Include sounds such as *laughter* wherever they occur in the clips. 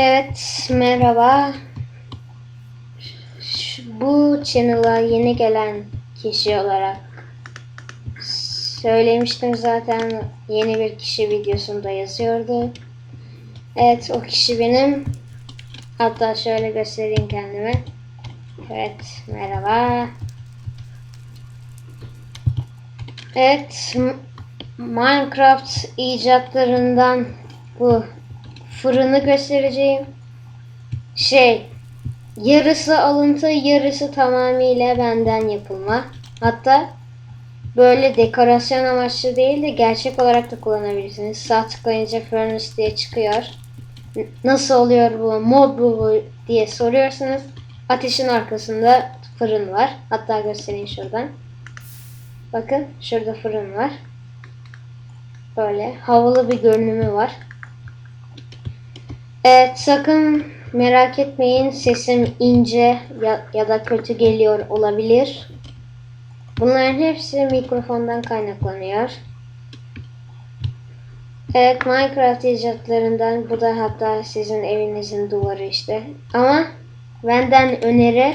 Evet, merhaba. Bu channel'a yeni gelen kişi olarak söylemiştim zaten yeni bir kişi videosunda yazıyordu. Evet, o kişi benim. Hatta şöyle göstereyim kendimi. Evet, merhaba. Evet, Minecraft icatlarından bu fırını göstereceğim. Şey, yarısı alıntı, yarısı tamamıyla benden yapılma. Hatta böyle dekorasyon amaçlı değil de gerçek olarak da kullanabilirsiniz. Sağ tıklayınca furnace diye çıkıyor. Nasıl oluyor bu, mod bu bu diye soruyorsanız ateşin arkasında fırın var. Hatta göstereyim şuradan. Bakın şurada fırın var. Böyle havalı bir görünümü var. Evet sakın merak etmeyin sesim ince ya, ya da kötü geliyor olabilir. Bunların hepsi mikrofondan kaynaklanıyor. Evet Minecraft icatlarından bu da hatta sizin evinizin duvarı işte. Ama benden öneri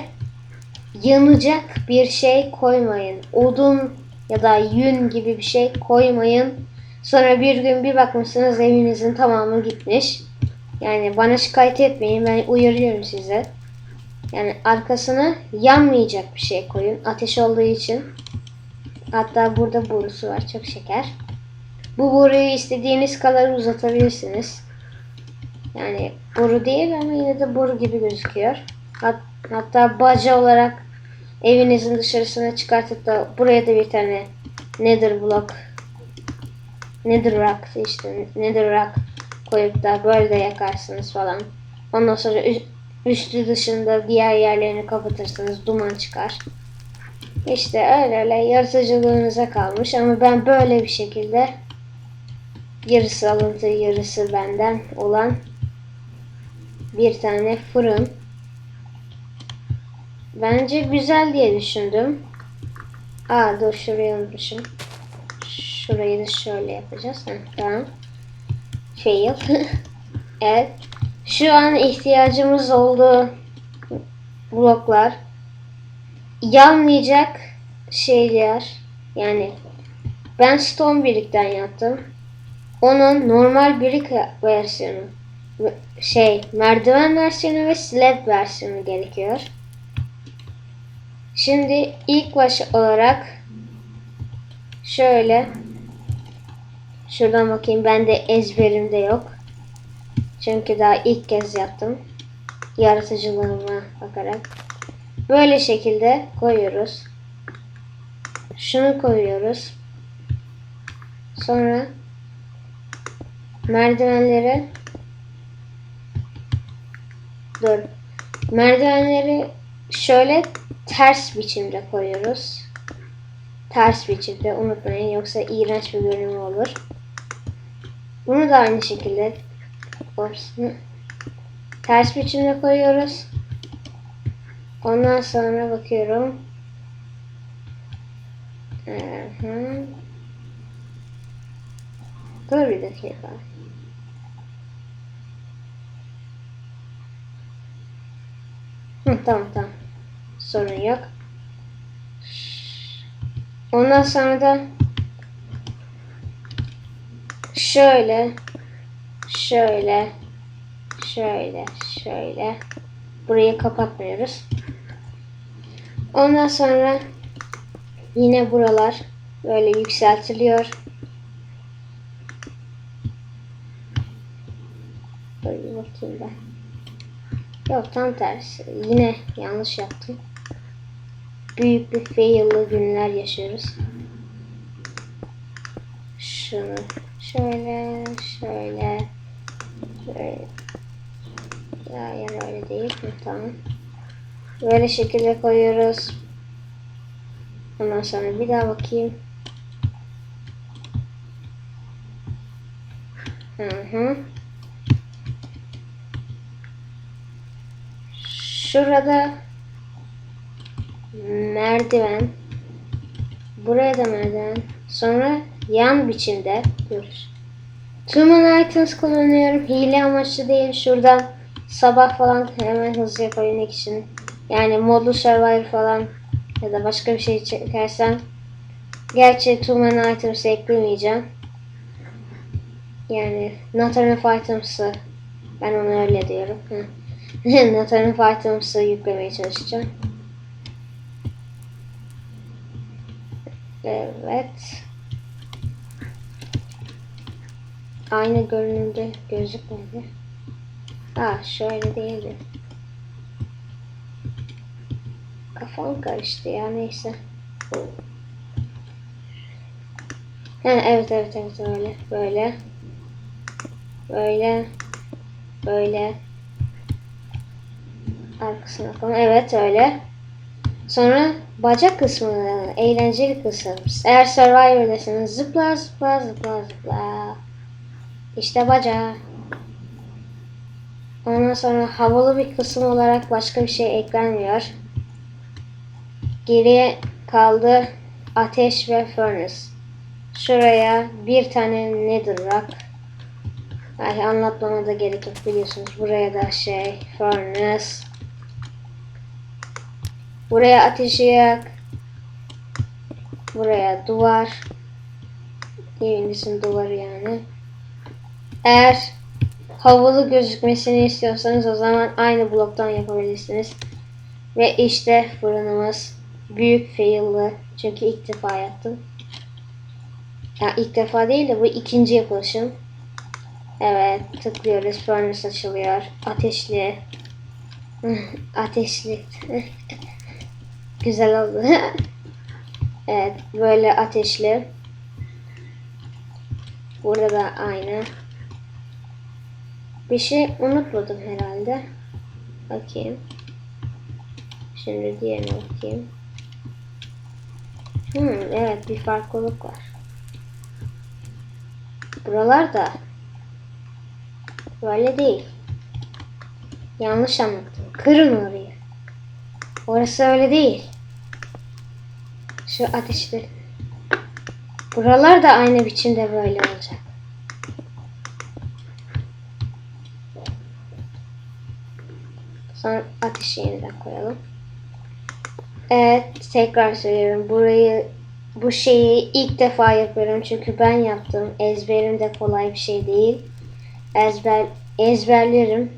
yanacak bir şey koymayın. Odun ya da yün gibi bir şey koymayın. Sonra bir gün bir bakmışsınız evinizin tamamı gitmiş. Yani bana şikayet etmeyin ben uyarıyorum size. Yani arkasına yanmayacak bir şey koyun. Ateş olduğu için. Hatta burada borusu var çok şeker. Bu boruyu istediğiniz kadar uzatabilirsiniz. Yani boru değil ama yine de boru gibi gözüküyor. Hat- hatta baca olarak evinizin dışarısına çıkartıp da buraya da bir tane nether block nether rock işte nether rock koyup da böyle yakarsınız falan. Ondan sonra üstü dışında diğer yerlerini kapatırsınız duman çıkar. İşte öyle öyle yaratıcılığınıza kalmış ama ben böyle bir şekilde yarısı alıntı yarısı benden olan bir tane fırın bence güzel diye düşündüm. Aa dur şurayı unutmuşum. Şurayı da şöyle yapacağız. Heh, tamam. Fail. *laughs* evet. Şu an ihtiyacımız olduğu bloklar yanmayacak şeyler yani ben stone birikten yaptım. Onun normal birik versiyonu ve- şey merdiven versiyonu ve slab versiyonu gerekiyor. Şimdi ilk baş olarak şöyle şuradan bakayım ben de ezberimde yok. Çünkü daha ilk kez yaptım. Yaratıcılığıma bakarak. Böyle şekilde koyuyoruz. Şunu koyuyoruz. Sonra merdivenleri dur. Merdivenleri şöyle ters biçimde koyuyoruz. Ters biçimde unutmayın yoksa iğrenç bir görünüm olur. Bunu da aynı şekilde Ops. ters biçimde koyuyoruz. Ondan sonra bakıyorum. Hı. Dur bir dakika. Hı, tamam tamam. Sorun yok. Ondan sonra da şöyle şöyle şöyle şöyle burayı kapatmıyoruz. Ondan sonra yine buralar böyle yükseltiliyor. Bir bakayım ben. Yok tam tersi. Yine yanlış yaptım. Büyük bir fail'lı günler yaşıyoruz. Şunu şöyle şöyle şöyle ya yani öyle değil mi? Tamam. Böyle şekilde koyuyoruz. Ondan sonra bir daha bakayım. Hı hı. Şurada merdiven. Buraya da merdiven. Sonra yan biçimde dur. Human items kullanıyorum. Hile amaçlı değil. Şuradan sabah falan hemen hızlı yapabilmek için yani modlu survivor falan ya da başka bir şey çekersem gerçi two man items eklemeyeceğim. Yani not enough items'ı ben onu öyle diyorum. Not enough items'ı yüklemeye çalışacağım. Evet. Aynı görünümde gözükmedi. Ha şöyle değildi. Kafam karıştı ya neyse. Ha, evet evet evet öyle böyle böyle böyle arkasına koyalım. Evet öyle. Sonra bacak kısmı eğlenceli kısım. Eğer Survivor'dasınız zıpla zıpla zıpla zıpla. İşte bacağı. Ondan sonra havalı bir kısım olarak başka bir şey eklenmiyor. Geriye kaldı ateş ve furnace. Şuraya bir tane nether rock. Yani anlatmama da gerek yok biliyorsunuz. Buraya da şey furnace. Buraya ateşi yak. Buraya duvar. Evinizin duvarı yani. Eğer havalı gözükmesini istiyorsanız o zaman aynı bloktan yapabilirsiniz. Ve işte fırınımız büyük fail'lı. Çünkü ilk defa yaptım. Ya ilk defa değil de bu ikinci yapılışım. Evet tıklıyoruz. Furnace açılıyor. Ateşli. *laughs* Ateşli. *laughs* Güzel oldu. *laughs* evet böyle ateşli. Burada da aynı. Bir şey unutmadım herhalde. Bakayım. Şimdi diğerine bakayım. Hmm, evet bir farklılık var. Buralar da böyle değil. Yanlış anlattım. Kırın orayı. Orası öyle değil. Şu ateşli. Buralar da aynı biçimde böyle olacak. Sonra ateşi yeniden koyalım. Evet tekrar söylüyorum. Burayı bu şeyi ilk defa yapıyorum çünkü ben yaptım. Ezberim de kolay bir şey değil. Ezber ezberlerim.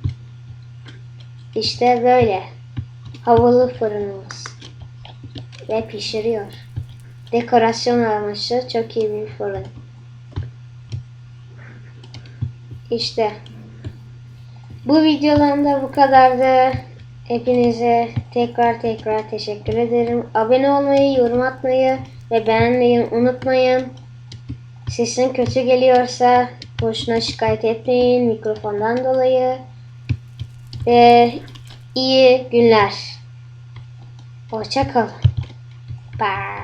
İşte böyle. Havalı fırınımız. Ve pişiriyor. Dekorasyon amaçlı çok iyi bir fırın. İşte. Bu videolarımda bu kadardı. Hepinize tekrar tekrar teşekkür ederim. Abone olmayı, yorum atmayı ve beğenmeyi unutmayın. Sesim kötü geliyorsa boşuna şikayet etmeyin mikrofondan dolayı. Ve iyi günler. Hoşça kalın. Bye.